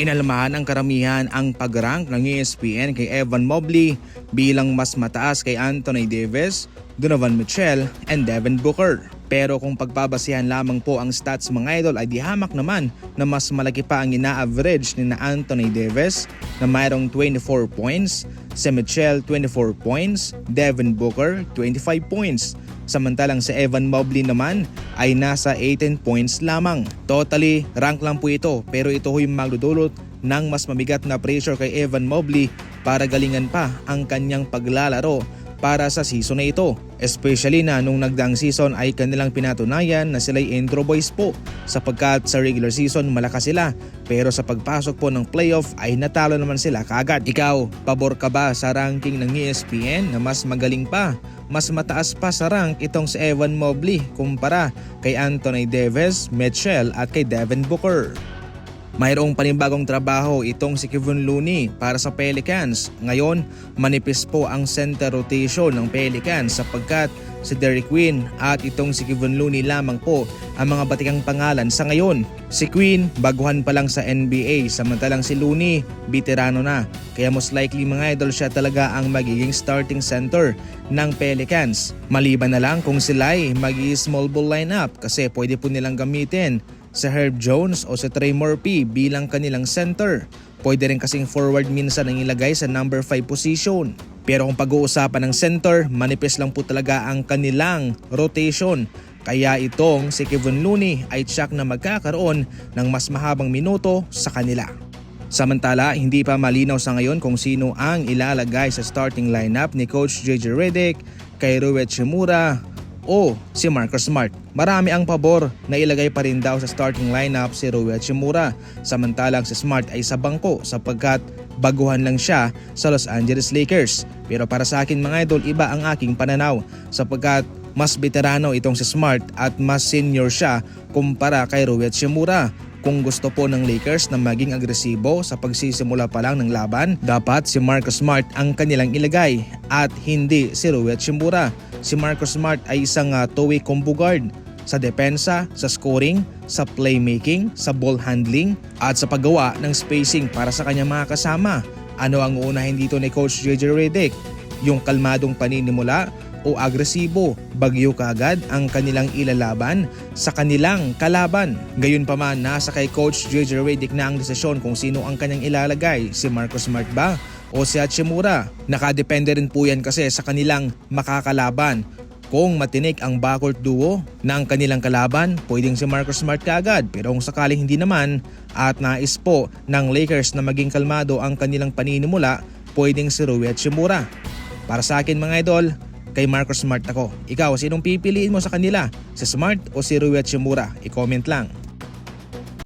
Inalamahan ang karamihan ang pag-rank ng ESPN kay Evan Mobley bilang mas mataas kay Anthony Davis, Donovan Mitchell, and Devin Booker. Pero kung pagpabasihan lamang po ang stats mga idol ay di hamak naman na mas malaki pa ang ina-average ni na Anthony Davis na mayroong 24 points, si Mitchell 24 points, Devin Booker 25 points. Samantalang si Evan Mobley naman ay nasa 18 points lamang. Totally, rank lang po ito pero ito yung magdudulot ng mas mabigat na pressure kay Evan Mobley para galingan pa ang kanyang paglalaro para sa season na ito. Especially na nung nagdaang season ay kanilang pinatunayan na sila'y intro boys po sapagkat sa regular season malakas sila pero sa pagpasok po ng playoff ay natalo naman sila kaagad. Ikaw, pabor ka ba sa ranking ng ESPN na mas magaling pa? Mas mataas pa sa rank itong si Evan Mobley kumpara kay Anthony Davis, Mitchell at kay Devin Booker. Mayroong panibagong trabaho itong si Kevin Looney para sa Pelicans. Ngayon, manipis po ang center rotation ng Pelicans sapagkat si Derrick Quinn at itong si Kevin Looney lamang po ang mga batikang pangalan sa ngayon. Si Quinn, baguhan pa lang sa NBA samantalang si Looney, veterano na. Kaya most likely mga idol siya talaga ang magiging starting center ng Pelicans. Maliban na lang kung sila ay mag small ball lineup kasi pwede po nilang gamitin si Herb Jones o si Trey Murphy bilang kanilang center. Pwede rin kasing forward minsan ang ilagay sa number 5 position. Pero kung pag-uusapan ng center, manipis lang po talaga ang kanilang rotation. Kaya itong si Kevin Looney ay tsak na magkakaroon ng mas mahabang minuto sa kanila. Samantala, hindi pa malinaw sa ngayon kung sino ang ilalagay sa starting lineup ni Coach JJ Redick, kay Ruet Shimura o si Marcus Smart. Marami ang pabor na ilagay pa rin daw sa starting lineup si Ruel Shimura samantalang si Smart ay sa bangko sapagkat baguhan lang siya sa Los Angeles Lakers. Pero para sa akin mga idol, iba ang aking pananaw sapagkat mas veterano itong si Smart at mas senior siya kumpara kay Ruel Shimura. Kung gusto po ng Lakers na maging agresibo sa pagsisimula pa lang ng laban, dapat si Marcus Smart ang kanilang ilagay at hindi si Ruel Shimura. Si Marcus Smart ay isang uh, two-way combo guard sa depensa, sa scoring, sa playmaking, sa ball handling at sa paggawa ng spacing para sa kanyang mga kasama. Ano ang uunahin dito ni Coach JJ Redick? Yung kalmadong paninimula o agresibo, bagyo kaagad ang kanilang ilalaban sa kanilang kalaban. Gayunpaman, nasa kay Coach JJ Redick na ang desisyon kung sino ang kanyang ilalagay, si Marcus Smart ba o si Hachimura. Nakadepende rin po yan kasi sa kanilang makakalaban. Kung matinik ang backcourt duo ng kanilang kalaban, pwedeng si Marcus Smart kaagad. Pero kung sakaling hindi naman at nais po ng Lakers na maging kalmado ang kanilang paninimula, pwedeng si Rui Hachimura. Para sa akin mga idol, kay Marcus Smart ako. Ikaw, sinong pipiliin mo sa kanila? Si Smart o si Rui Hachimura? I-comment lang.